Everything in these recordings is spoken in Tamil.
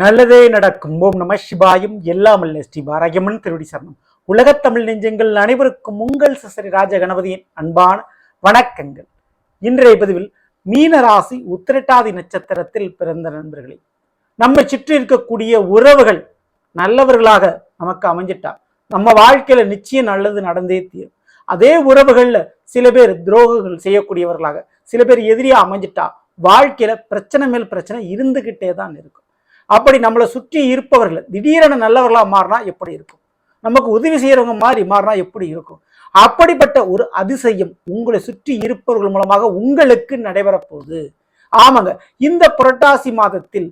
நல்லதே நடக்கும். ஓம் நம சிவாயும் எல்லாமல் ஸ்ரீ பாரகமன் திருவடி சரணம். உலகத்தமிழ் நெஞ்சங்கள் அனைவருக்கும் உங்கள் சசரி ராஜ கணபதியின் அன்பான வணக்கங்கள். இன்றைய பதிவில் மீனராசி உத்திரட்டாதி நட்சத்திரத்தில் பிறந்த நண்பர்களே நம்மை சுற்றி இருக்கக்கூடிய உறவுகள் நல்லவர்களாக நமக்கு அமைஞ்சிட்டா நம்ம வாழ்க்கையில நிச்சயம் நல்லது நடந்தே தீரும். அதே உறவுகள்ல சில பேர் துரோகங்கள் செய்யக்கூடியவர்களாக சில பேர் எதிரியா அமைஞ்சிட்டா வாழ்க்கையில பிரச்சனை மேல் பிரச்சனை இருந்துகிட்டே தான் இருக்கும். அப்படி நம்மளை சுற்றி இருப்பவர்கள் திடீரென நல்லவர்களாக மாறினா எப்படி இருக்கும்? நமக்கு உதவி செய்யறவங்க மாதிரி மாறினா எப்படி இருக்கும்? அப்படிப்பட்ட ஒரு அதிசயம் உங்களை சுற்றி இருப்பவர்கள் மூலமாக உங்களுக்கு நடைபெறப்போகுது. ஆமாங்க இந்த புரட்டாசி மாதத்தில்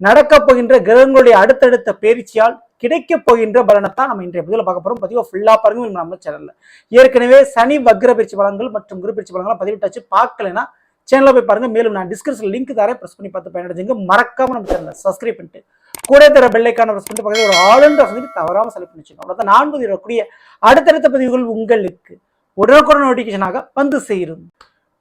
நடக்கப் போகின்ற கிரகங்களுடைய அடுத்தடுத்த பயிற்சியால் கிடைக்க போகின்ற பலனைத்தான் நம்ம இன்றைய பதிவில் பார்க்க போகிறோம் பதிவாக ஃபுல்லா பாருங்க நம்ம சேனல்ல ஏற்கனவே சனி வக்ர பயிற்சி பலன்கள் மற்றும் குரு பயிற்சி பலன்கள் பதிவிட்டாச்சு பார்க்கலைன்னா சேனலில் போய் பாருங்கள் மேலும் நான் டிஸ்கிரிப்ஷன் லிங்க் தரேன். ப்ரெஸ் பண்ணி பார்த்து பயனடைஞ்சுங்க. மறக்காமல் நம்ம சேனலை சப்ஸ்கிரைப் பண்ணிட்டு கூட தர பெல்லைக்கான ப்ரெஸ் பண்ணிட்டு பக்கத்தில் ஒரு ஆளுன்ற சொல்லி தவறாமல் செலக்ட் பண்ணி வச்சுக்கோங்க. அவ்வளோதான் நான் பதிவிடக்கூடிய அடுத்தடுத்த பதிவுகள் உங்களுக்கு உடனுக்குடன் நோட்டிஃபிகேஷனாக வந்து சேரும்.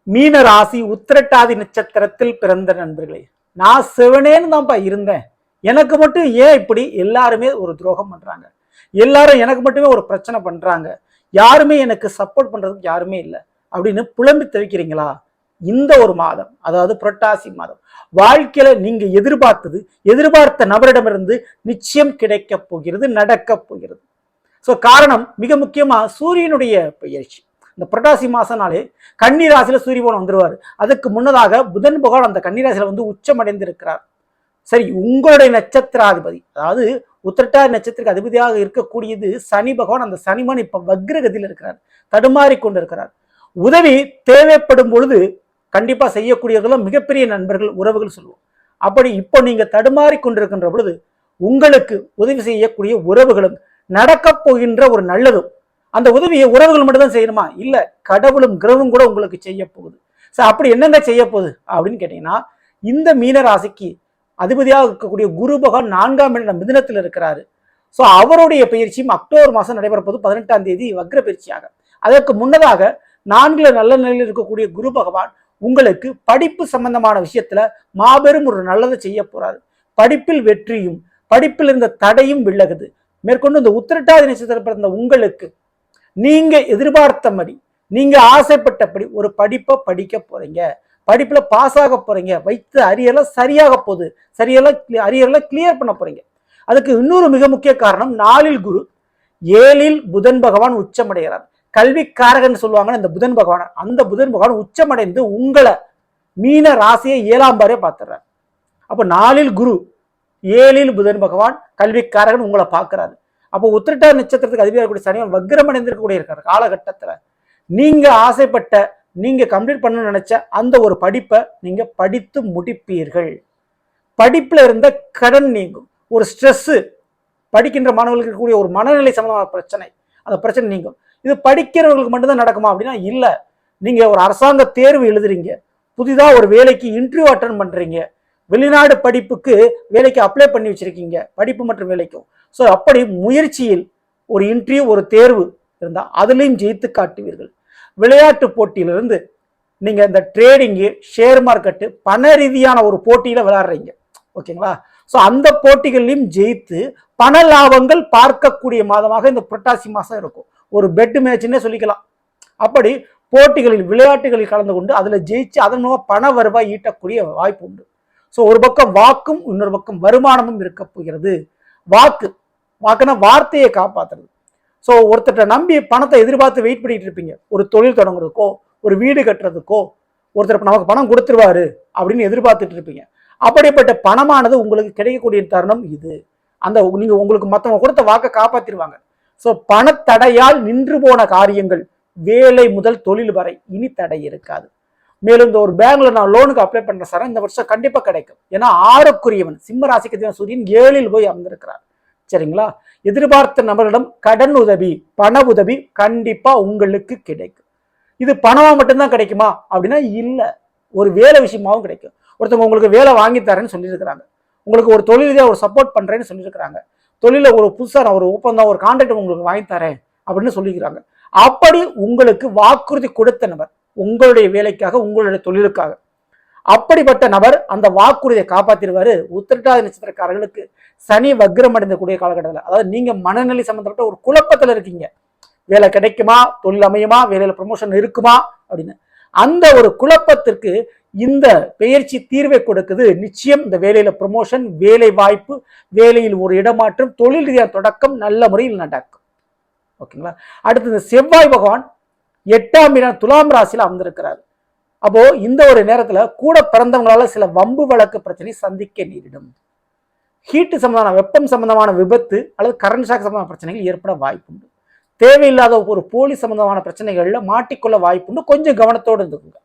மீன ராசி உத்திரட்டாதி நட்சத்திரத்தில் பிறந்த நண்பர்களே நான் சிவனேன்னு தான்ப்பா இருந்தேன். எனக்கு மட்டும் ஏன் இப்படி எல்லாருமே ஒரு துரோகம் பண்ணுறாங்க எல்லாரும் எனக்கு மட்டுமே ஒரு பிரச்சனை பண்ணுறாங்க யாருமே எனக்கு சப்போர்ட் பண்ணுறதுக்கு யாருமே இல்லை. அப்படின்னு புலம்பி தவிக்கிறீங்களா? இந்த ஒரு மாதம் அதாவது புரட்டாசி மாதம் வாழ்க்கையில நீங்க எதிர்பார்த்தது எதிர்பார்த்த நபரிடமிருந்து நிச்சயம் கிடைக்க போகிறது நடக்க போகிறது. ஸோ காரணம் மிக முக்கியமா சூரியனுடைய பயிற்சி இந்த புரட்டாசி மாசம்னாலே கன்னிராசியில சூரிய வந்துடுவார் அதுக்கு முன்னதாக புதன் பகவான் அந்த கன்னிராசியில வந்து உச்சமடைந்திருக்கிறார். சரி உங்களுடைய நட்சத்திராதிபதி அதாவது உத்திரட்டாதி நட்சத்திரக்கு அதிபதியாக இருக்கக்கூடியது சனி பகவான் அந்த சனிமன் இப்ப வக்ரகதியில் இருக்கிறார் தடுமாறி கொண்டிருக்கிறார் உதவி தேவைப்படும் பொழுது கண்டிப்பாக செய்யக்கூடியவர்களும் மிகப்பெரிய நண்பர்கள் உறவுகள் சொல்லுவோம். அப்படி இப்போ நீங்கள் தடுமாறி கொண்டிருக்கின்ற பொழுது உங்களுக்கு உதவி செய்யக்கூடிய உறவுகளும் நடக்கப் போகின்ற ஒரு நல்லதும் அந்த உதவியை உறவுகள் மட்டும்தான் செய்யணுமா? இல்லை கடவுளும் கிரகமும் கூட உங்களுக்கு செய்ய போகுது. ஸோ அப்படி என்னங்க செய்ய போகுது? அப்படின்னு கேட்டீங்கன்னா இந்த மீன ராசிக்கு அதிபதியாக இருக்கக்கூடிய குரு பகவான் நான்காம் இடம் மிதுனத்தில் இருக்கிறாரு. ஸோ அவருடைய பயிற்சியும் அக்டோபர் மாதம் நடைபெறப்போது பதினெட்டாம் தேதி வக்ர பயிற்சியாக அதற்கு முன்னதாக நான்கில் நல்ல நிலையில் இருக்கக்கூடிய குரு பகவான் உங்களுக்கு படிப்பு சம்பந்தமான விஷயத்துல மாபெரும் ஒரு நல்லதை செய்ய போறாரு. படிப்பில் வெற்றியும் படிப்பில் இருந்த தடையும் விலகுது. மேற்கொண்டு இந்த உத்திரட்டாதி நட்சத்திரம் பிறந்த உங்களுக்கு நீங்க எதிர்பார்த்தபடி நீங்க ஆசைப்பட்டபடி ஒரு படிப்பை படிக்க போறீங்க. படிப்புல பாஸ் ஆக போறீங்க. வைத்த அரியெல்லாம் சரியாக போகுது. சரியெல்லாம் அரியெல்லாம் கிளியர் பண்ண போறீங்க. அதுக்கு இன்னொரு மிக முக்கிய காரணம் நாளில் குரு ஏழில் புதன் பகவான் உச்சமடைகிறார். கல்விக்காரகன் சொல்லுவாங்க இந்த புதன் பகவான் அந்த புதன் பகவான் உச்சமடைந்து உங்களை மீன ராசியை ஏழாம் பாரே பார்த்துறாரு அப்போ நாலில் குரு ஏழில் புதன் பகவான் கல்விக்காரகன் உங்களை பார்க்குறாரு. அப்போ உத்திரட்டா நட்சத்திரத்துக்கு அதிபதியாக கூடிய சனிவன் வக்ரமடைந்திருக்கக்கூடிய இருக்கிற காலகட்டத்தில். நீங்கள் ஆசைப்பட்ட நீங்கள் கம்ப்ளீட் பண்ணணும்னு நினச்ச அந்த ஒரு படிப்பை நீங்கள் படித்து முடிப்பீர்கள். படிப்பில் இருந்த கடன் நீங்கும். ஒரு ஸ்ட்ரெஸ்ஸு படிக்கின்ற மாணவர்களுக்கு இருக்கக்கூடிய ஒரு மனநிலை சம்பந்தமான பிரச்சனை அந்த பிரச்சனை நீங்கும். இது படிக்கிறவர்களுக்கு மட்டும்தான் நடக்குமா அப்படின்னா இல்லை. நீங்கள் ஒரு அரசாங்க தேர்வு எழுதுறீங்க. புதிதாக ஒரு வேலைக்கு இன்டர்வியூ அட்டன் பண்ணுறீங்க வெளிநாடு படிப்புக்கு வேலைக்கு அப்ளை பண்ணி வச்சுருக்கீங்க. படிப்பு மற்றும் வேலைக்கும். ஸோ அப்படி முயற்சியில் ஒரு இன்டர்வியூ ஒரு தேர்வு இருந்தால் அதுலேயும் ஜெயித்து காட்டுவீர்கள். விளையாட்டு போட்டியிலிருந்து நீங்கள் இந்த ட்ரேடிங்கு ஷேர் மார்க்கெட்டு பண ரீதியான ஒரு போட்டியில் விளையாடுறீங்க. ஓகேங்களா? ஸோ அந்த போட்டிகள்லையும் ஜெயித்து பண லாபங்கள் பார்க்கக்கூடிய மாதமாக இந்த புரட்டாசி மாதம் இருக்கும். ஒரு பெட் மேட்ச்னே சொல்லிக்கலாம். அப்படி போட்டிகளில் விளையாட்டுகளில் கலந்து கொண்டு அதில் ஜெயிச்சு அதன் மூலம் பண வருவாய் ஈட்டக்கூடிய வாய்ப்பு உண்டு. ஸோ ஒரு பக்கம் வாக்கும் இன்னொரு பக்கம் வருமானமும் இருக்க போகிறது. வாக்கு வாக்குனா வார்த்தையை காப்பாத்துறது. ஸோ ஒருத்தர்கிட்ட நம்பி பணத்தை எதிர்பார்த்து வெயிட் பண்ணிட்டு இருப்பீங்க. ஒரு தொழில் தொடங்குறதுக்கோ ஒரு வீடு கட்டுறதுக்கோ ஒருத்தர் நமக்கு பணம் கொடுத்துருவாரு அப்படின்னு எதிர்பார்த்துட்டு இருப்பீங்க. அப்படிப்பட்ட பணமானது உங்களுக்கு கிடைக்கக்கூடிய தருணம் இது. அந்த நீங்கள் உங்களுக்கு மற்றவங்க கொடுத்த வாக்கை காப்பாற்றிடுவாங்க ஸோ பணத்தடையால் நின்று போன காரியங்கள் வேலை முதல் தொழில் வரை இனி தடை இருக்காது. மேலும் இந்த ஒரு பேங்க்ல நான் லோனுக்கு அப்ளை பண்ற சார் இந்த வருஷம் கண்டிப்பா கிடைக்கும். ஏன்னா ஆறுக்குரியவன் சிம்ம ராசிக்கு சூரியன் ஏழில் போய் அமர்ந்திருக்கிறார். சரிங்களா? எதிர்பார்த்த நபரிடம் கடன் உதவி பண உதவி கண்டிப்பா உங்களுக்கு கிடைக்கும். இது பணமா மட்டும்தான் கிடைக்குமா? அப்படின்னா இல்லை. ஒரு வேலை விஷயமாவும் கிடைக்கும். ஒருத்தவங்க உங்களுக்கு வேலை வாங்கி தரேன்னு சொல்லியிருக்கிறாங்க. உங்களுக்கு ஒரு தொழில ஒரு சப்போர்ட் பண்றேன்னு சொல்லியிருக்கிறாங்க. தொழிலை ஒரு புதுசாக நான் ஒரு ஒப்பந்தம் ஒரு கான்ட்ராக்ட் உங்களுக்கு வாங்கி தரேன் அப்படின்னு சொல்லிக்கிறாங்க. அப்படி உங்களுக்கு வாக்குறுதி கொடுத்த நபர் உங்களுடைய வேலைக்காக உங்களுடைய தொழிலுக்காக அப்படிப்பட்ட நபர் அந்த வாக்குறுதியை காப்பாத்திடுவாரு உத்திரட்டாதி நட்சத்திரக்காரர்களுக்கு. சனி வக்ரம் அடைந்தக்கூடிய காலகட்டத்தில் அதாவது நீங்க மனநிலை சம்பந்தப்பட்ட ஒரு குழப்பத்தில் இருக்கீங்க. வேலை கிடைக்குமா? தொழில் அமையுமா? வேலையில ப்ரமோஷன் இருக்குமா? அப்படின்னு. அந்த ஒரு குழப்பத்திற்கு இந்த பெயர்ச்சி தீர்வை கொடுக்குது. நிச்சயம் இந்த வேலையில ப்ரமோஷன் வேலை வாய்ப்பு வேலையில் ஒரு இடமாற்றம் தொழில் ரீதியாக தொடக்கம் நல்ல முறையில் நடக்கும். ஓகேங்களா? அடுத்து இந்த செவ்வாய் பகவான் எட்டாம் இடம் துலாம் ராசியில் அமர்ந்திருக்கிறார். அப்போ இந்த ஒரு நேரத்துல கூட பிறந்தவங்களால சில வம்பு வழக்கு பிரச்சனை சந்திக்க நேரிடும். ஹீட்டு சம்பந்தமான வெப்பம் சம்பந்தமான விபத்து அல்லது கரண்ட் ஷாக் சம்பந்தமான பிரச்சனைகள் ஏற்பட வாய்ப்புண்டு தேவையில்லாத ஒரு போலி சம்பந்தமான பிரச்சனைகளில் மாட்டிக்கொள்ள வாய்ப்புண்டு கொஞ்சம் கவனத்தோடு இருந்துக்குங்க.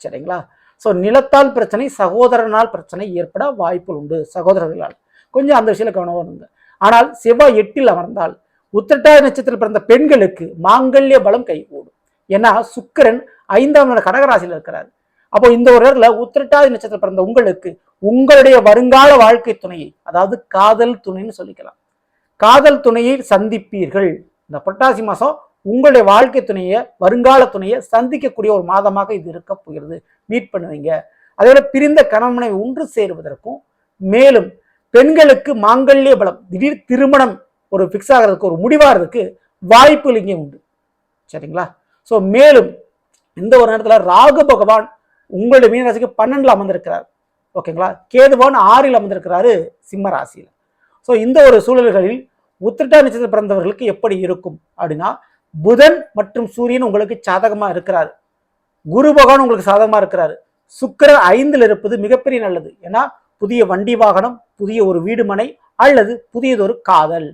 சரிங்களா? ஸோ நிலத்தால் பிரச்சனை சகோதரனால் பிரச்சனை ஏற்பட வாய்ப்புகள் உண்டு. சகோதரர்களால். கொஞ்சம் அந்த விஷயத்துல கவனமாக இருங்க. ஆனால் செவ்வாய் எட்டில் அமர்ந்தால் உத்திரட்டாதி நட்சத்திரத்தில் பிறந்த பெண்களுக்கு மாங்கல்ய பலம் கைகூடும். ஏன்னா சுக்கிரன் ஐந்தாம் இட கடகராசியில் இருக்கிறார். அப்போ இந்த ஒரு இடத்துல உத்திரட்டாதி நட்சத்திரம் பிறந்த உங்களுக்கு உங்களுடைய வருங்கால வாழ்க்கை துணையை அதாவது காதல் துணைன்னு சொல்லிக்கலாம். காதல் துணையை சந்திப்பீர்கள். இந்த புரட்டாசி மாசம் உங்களுடைய வாழ்க்கை துணையை வருங்கால துணையை சந்திக்கக்கூடிய ஒரு மாதமாக இது இருக்க போகிறது. மீட் பண்ணுவீங்க. அதோட பிரிந்த கணவனை ஒன்று சேருவதற்கும் மேலும் பெண்களுக்கு மாங்கல்ய பலம் திடீர் திருமணம் ஒரு ஃபிக்ஸ் ஆகிறதுக்கு ஒரு முடிவாகிறதுக்கு வாய்ப்புகள் இங்கே உண்டு. சரிங்களா? ஸோ மேலும் இந்த ஒரு நேரத்தில் ராகு பகவான் உங்களுடைய மீனராசிக்கு பன்னெண்டில் அமர்ந்திருக்கிறார். ஓகேங்களா? கேதுவான் ஆறில் அமர்ந்திருக்கிறாரு சிம்ம ராசியில். ஸோ இந்த ஒரு சூழல்களில் உத்திரட்டா நட்சத்திரம் பிறந்தவர்களுக்கு எப்படி இருக்கும் அப்படின்னா புதன் மற்றும் சூரியன் உங்களுக்கு சாதகமா இருக்கிறார். குரு பகவான் உங்களுக்கு சாதகமா இருக்கிறாரு. சுக்கரன் ஐந்தில் இருப்பது மிகப்பெரிய நல்லது. ஏன்னா புதிய வண்டி வாகனம் புதிய ஒரு வீடு மனை அல்லது புதியதொரு காதல்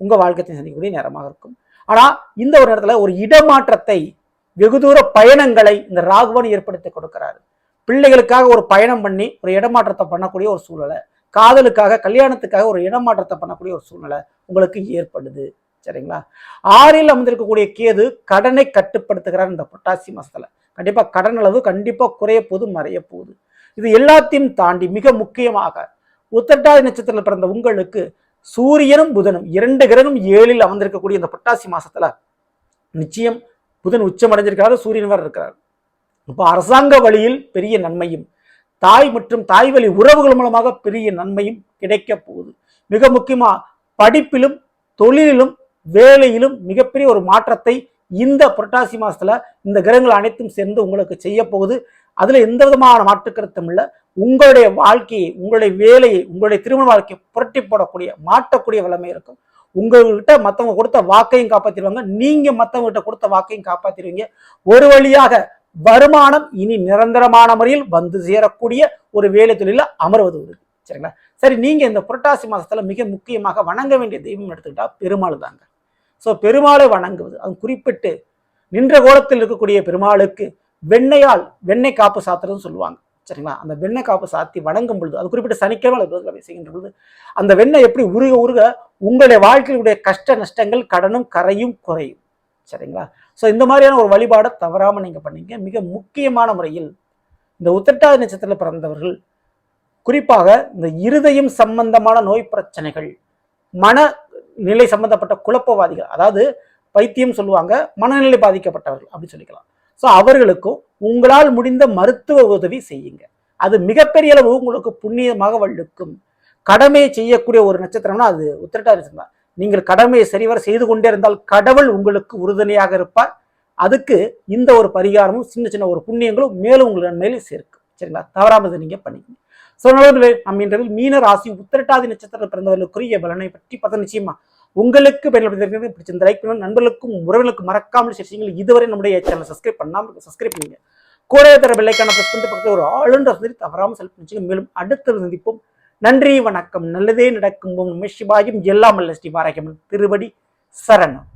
உங்க வாழ்க்கையை சந்திக்கக்கூடிய நேரமாக இருக்கும். ஆனா இந்த ஒரு இடத்துல ஒரு இடமாற்றத்தை வெகு தூர பயணங்களை இந்த ராகுவன் ஏற்படுத்தி கொடுக்கிறாரு. பிள்ளைகளுக்காக ஒரு பயணம் பண்ணி ஒரு இடமாற்றத்தை பண்ணக்கூடிய ஒரு சூழ்நிலை. காதலுக்காக கல்யாணத்துக்காக ஒரு இடமாற்றத்தை பண்ணக்கூடிய ஒரு சூழ்நிலை உங்களுக்கு ஏற்படுது. சரிங்களா? ஆறில் அமர்ந்திருக்கக்கூடிய கேது கடனை கட்டுப்படுத்துகிறார் இந்த புரட்டாசி மாசத்துல. கண்டிப்பாக கடன் அளவு கண்டிப்பாக குறைய போது மறைய போகுது இது எல்லாத்தையும் தாண்டி மிக முக்கியமாக உத்தட்டாதி நட்சத்திரத்தில் பிறந்த உங்களுக்கு சூரியனும் புதனும் இரண்டு கிரகம் ஏழில் அமர்ந்திருக்கக்கூடிய இந்த புரட்டாசி மாசத்துல நிச்சயம் புதன் உச்சம் அடைஞ்சிருக்கிறாரு சூரியன் வேற இருக்கிறார். இப்போ அரசாங்க வழியில் பெரிய நன்மையும் தாய் மற்றும் தாய் வழி உறவுகள் மூலமாக பெரிய நன்மையும் கிடைக்க போகுது. மிக முக்கியமாக படிப்பிலும் தொழிலிலும் வேலையிலும் மிகப்பெரிய ஒரு மாற்றத்தை இந்த புரட்டாசி மாசத்துல இந்த கிரகங்கள் அனைத்தும் சேர்ந்து உங்களுக்கு செய்ய போகுது. அதுல எந்த விதமான மாற்றுக்கருத்தும் இல்லை. உங்களுடைய வாழ்க்கையை உங்களுடைய வேலையை உங்களுடைய திருமண வாழ்க்கையை புரட்டி போடக்கூடிய மாற்றக்கூடிய வளமை இருக்கும். உங்ககிட்ட மற்றவங்க கொடுத்த வாக்கையும் காப்பாத்திடுவாங்க நீங்க மற்றவங்ககிட்ட கொடுத்த வாக்கையும் காப்பாத்திடுவீங்க ஒரு வழியாக வருமானம் இனி நிரந்தரமான முறையில் வந்து சேரக்கூடிய ஒரு வேலை தொழில அமர்வது உறுதி சரிங்களா? சரி நீங்க இந்த புரட்டாசி மாசத்துல மிக முக்கியமாக வணங்க வேண்டிய தெய்வம் எடுத்துக்கிட்டா பெருமாள் தாங்க. ஸோ பெருமாளை வணங்குவது. அது குறிப்பிட்டு நின்ற கோலத்தில் இருக்கக்கூடிய பெருமாளுக்கு வெண்ணையால் வெண்ணெய் காப்பு சாத்துறதுன்னு சொல்லுவாங்க. சரிங்களா? அந்த வெண்ணெய் காப்பு சாத்தி வணங்கும் பொழுது அது குறிப்பிட்ட சனிக்கிழமை செய்கின்ற பொழுது அந்த வெண்ணெய் எப்படி உருக உருக உங்களுடைய வாழ்க்கையுடைய கஷ்ட நஷ்டங்கள் கடனும் கரையும் குறையும். சரிங்களா? ஸோ இந்த மாதிரியான ஒரு வழிபாடை தவறாமல் நீங்கள் பண்ணீங்க. மிக முக்கியமான முறையில் இந்த உத்திரட்டாதி நட்சத்திரத்தில் பிறந்தவர்கள் குறிப்பாக இந்த இருதயம் சம்பந்தமான நோய் பிரச்சனைகள் மன நிலை சம்பந்தப்பட்ட குழப்பவாதிகள் அதாவது பைத்தியம் சொல்லுவாங்க மனநிலை பாதிக்கப்பட்டவர்கள் அப்படின்னு சொல்லிக்கலாம். ஸோ அவர்களுக்கும் உங்களால் முடிந்த மருத்துவ உதவி செய்யுங்க. அது மிகப்பெரிய அளவு உங்களுக்கு புண்ணியமாக வழுக்கும் கடமையை செய்யக்கூடிய ஒரு நட்சத்திரம்னா அது உத்திரட்டா நட்சத்திரம் நீங்கள் கடமையை சரிவர செய்து கொண்டே இருந்தால் கடவுள் உங்களுக்கு உறுதுணையாக இருப்பார். அதுக்கு இந்த ஒரு பரிகாரமும் சின்ன சின்ன ஒரு புண்ணியங்களும் மேலும் உங்களுக்கு நன்மையிலும் சேர்க்கும். சரிங்களா? தவறாமல் இதை நீங்கள் பண்ணிக்கங்க. ஸோ நண்பர்களே நம்ம இன்றைய மீன ராசி உத்திரட்டாதி நட்சத்திரத்தில் பிறந்தவர்களுக்குரிய பலனை பற்றி பார்த்தா நிச்சயமா உங்களுக்கு பயன்படுத்தி பிடிச்சிருந்த லைக் பண்ணுங்க நண்பர்களுக்கும் உறவுகளுக்கும் மறக்காமல் செய்யுங்கள் இதுவரை நம்முடைய சேனல் சப்ஸ்கிரைப் பண்ணாமல் சப்ஸ்கிரைப் பண்ணுங்க கூட தர வெள்ளைக்கான ப்ரெஸ் பண்ணிட்டு பக்கத்தில் ஒரு ஆளுன்ற தவறாமல் செல்ஃப் பண்ணிச்சுங்க மேலும் அடுத்த சந்திப்போம். நன்றி வணக்கம். நல்லதே நடக்கும். ஓம் நம சிவாயும். எல்லாம் அல்ல ஸ்ரீ பாரகமன் திருவடி சரணம்.